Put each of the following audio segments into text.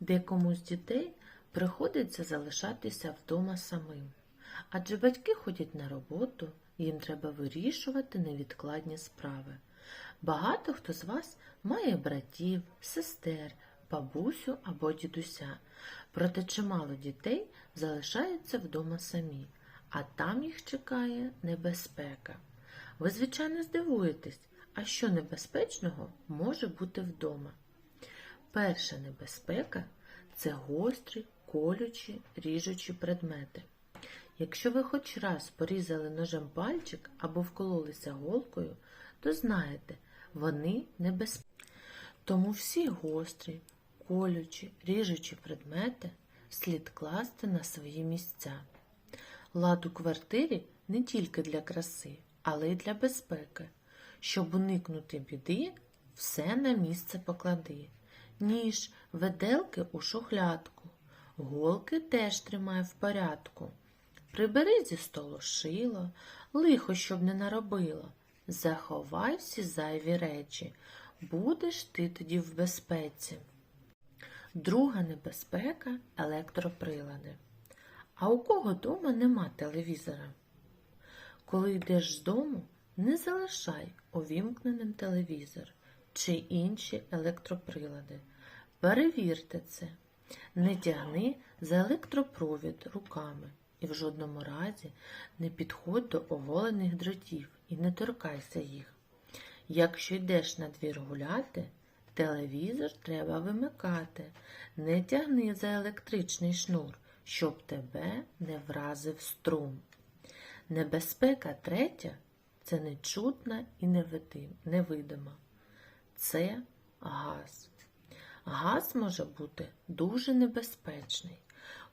Декому з дітей приходиться залишатися вдома самим, адже батьки ходять на роботу, їм треба вирішувати невідкладні справи. Багато хто з вас має братів, сестер, бабусю або дідуся, проте чимало дітей залишаються вдома самі, а там їх чекає небезпека. Ви, звичайно, здивуєтесь, а що небезпечного може бути вдома? Перша небезпека це гострі, колючі, ріжучі предмети. Якщо ви хоч раз порізали ножем пальчик або вкололися голкою, то знаєте, вони небезпечні. Тому всі гострі, колючі, ріжучі предмети слід класти на свої місця. Лад у квартирі не тільки для краси, але й для безпеки. Щоб уникнути біди, все на місце поклади. Ніж, веделки у шухлядку, голки теж тримай в порядку. Прибери зі столу шило, лихо, щоб не наробило. Заховай всі зайві речі, будеш ти тоді в безпеці. Друга небезпека електроприлади. А у кого дома нема телевізора? Коли йдеш з дому, не залишай увімкненим телевізор чи інші електроприлади. Перевірте це. Не тягни за електропровід руками і в жодному разі не підходь до оголених дротів і не торкайся їх. Якщо йдеш на двір гуляти, телевізор треба вимикати. Не тягни за електричний шнур, щоб тебе не вразив струм. Небезпека третя це нечутна і невидима. Це газ. Газ може бути дуже небезпечний.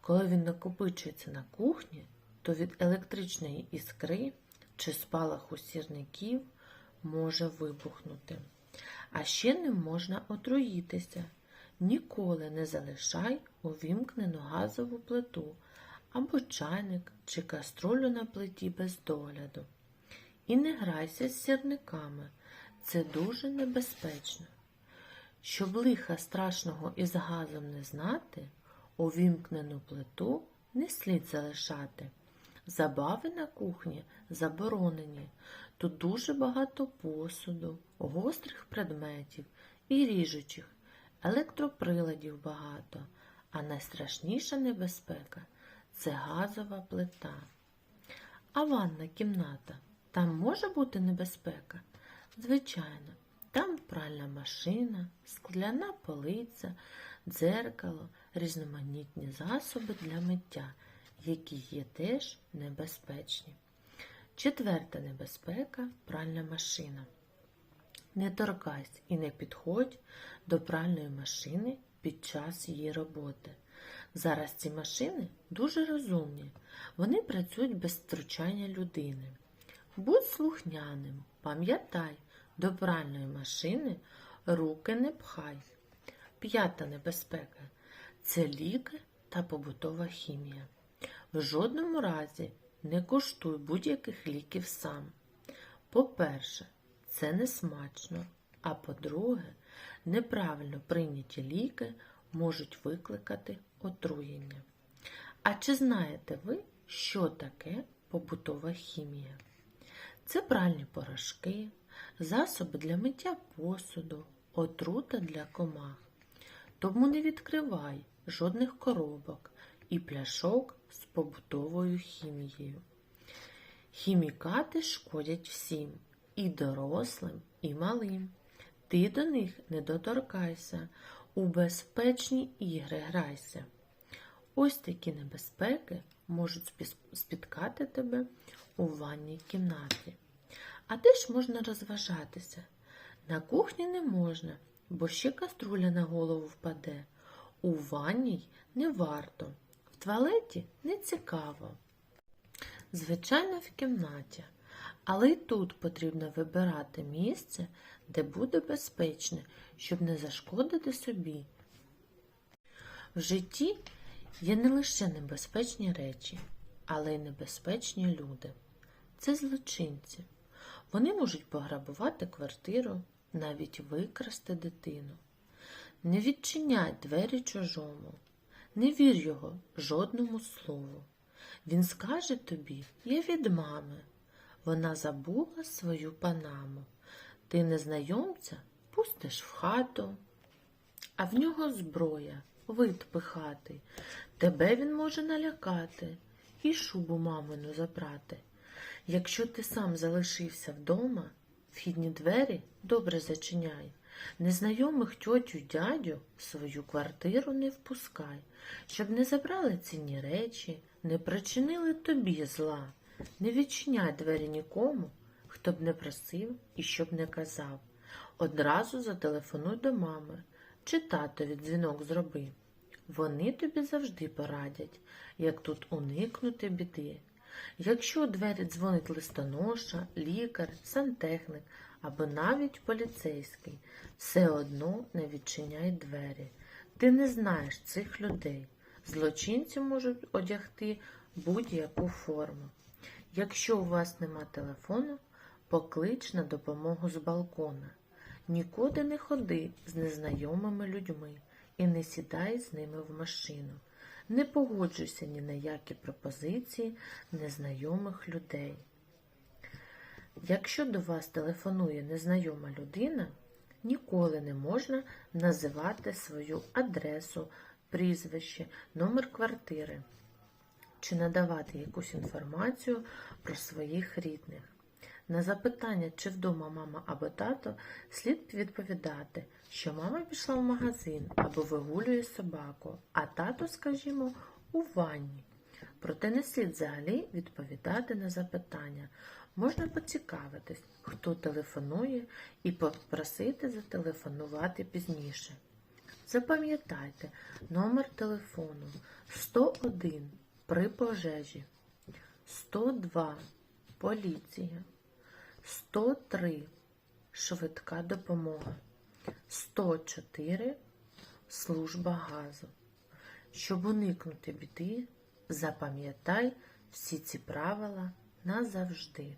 Коли він накопичується на кухні, то від електричної іскри чи спалаху сірників може вибухнути. А ще ним можна отруїтися. Ніколи не залишай увімкнену газову плиту або чайник чи каструлю на плиті без догляду. І не грайся з сірниками. Це дуже небезпечно. Щоб лиха страшного із газом не знати, увімкнену плиту не слід залишати. Забави на кухні заборонені. Тут дуже багато посуду, гострих предметів і ріжучих, електроприладів багато, а найстрашніша небезпека це газова плита. А ванна кімната там може бути небезпека? Звичайно, там пральна машина, скляна полиця, дзеркало, різноманітні засоби для миття, які є теж небезпечні. Четверта небезпека пральна машина. Не торкайся і не підходь до пральної машини під час її роботи. Зараз ці машини дуже розумні, вони працюють без втручання людини. Будь слухняним, пам'ятай, до пральної машини руки не пхай. П'ята небезпека це ліки та побутова хімія. В жодному разі не коштуй будь-яких ліків сам. По-перше, це не смачно, а по-друге, неправильно прийняті ліки можуть викликати отруєння. А чи знаєте ви, що таке побутова хімія? Це пральні порошки, засоби для миття посуду, отрута для комах. Тому не відкривай жодних коробок і пляшок з побутовою хімією. Хімікати шкодять всім, і дорослим, і малим. Ти до них не доторкайся, у безпечні ігри грайся. Ось такі небезпеки можуть спіткати тебе у ванній кімнаті. А де ж можна розважатися? На кухні не можна, бо ще каструля на голову впаде. У ванній не варто, в туалеті не цікаво. Звичайно, в кімнаті, але й тут потрібно вибирати місце, де буде безпечне, щоб не зашкодити собі. В житті є не лише небезпечні речі, але й небезпечні люди. Це злочинці. Вони можуть пограбувати квартиру, навіть викрасти дитину. Не відчиняй двері чужому, не вір його жодному слову. Він скаже тобі, я від мами. Вона забула свою панаму. Ти незнайомця пустиш в хату, а в нього зброя, вид пихатий. Тебе він може налякати і шубу мамину забрати. Якщо ти сам залишився вдома, вхідні двері добре зачиняй. Незнайомих тьотю, дядю свою квартиру не впускай, щоб не забрали цінні речі, не причинили тобі зла. Не відчиняй двері нікому, хто б не просив і щоб не казав. Одразу зателефонуй до мами чи татові дзвінок зроби. Вони тобі завжди порадять, як тут уникнути біди. Якщо у двері дзвонить листоноша, лікар, сантехнік або навіть поліцейський, все одно не відчиняй двері. Ти не знаєш цих людей. Злочинці можуть одягти будь-яку форму. Якщо у вас нема телефону, поклич на допомогу з балкона. Нікуди не ходи з незнайомими людьми і не сідай з ними в машину. Не погоджуйся ні на які пропозиції незнайомих людей. Якщо до вас телефонує незнайома людина, ніколи не можна називати свою адресу, прізвище, номер квартири чи надавати якусь інформацію про своїх рідних. На запитання, чи вдома мама або тато, слід відповідати, що мама пішла в магазин або вигулює собаку, а тато, скажімо, у ванні. Проте не слід взагалі відповідати на запитання. Можна поцікавитись, хто телефонує, і попросити зателефонувати пізніше. Запам'ятайте номер телефону 101 при пожежі, 102 поліція, 103 швидка допомога, 104 служба газу. Щоб уникнути біди, запам'ятай всі ці правила назавжди.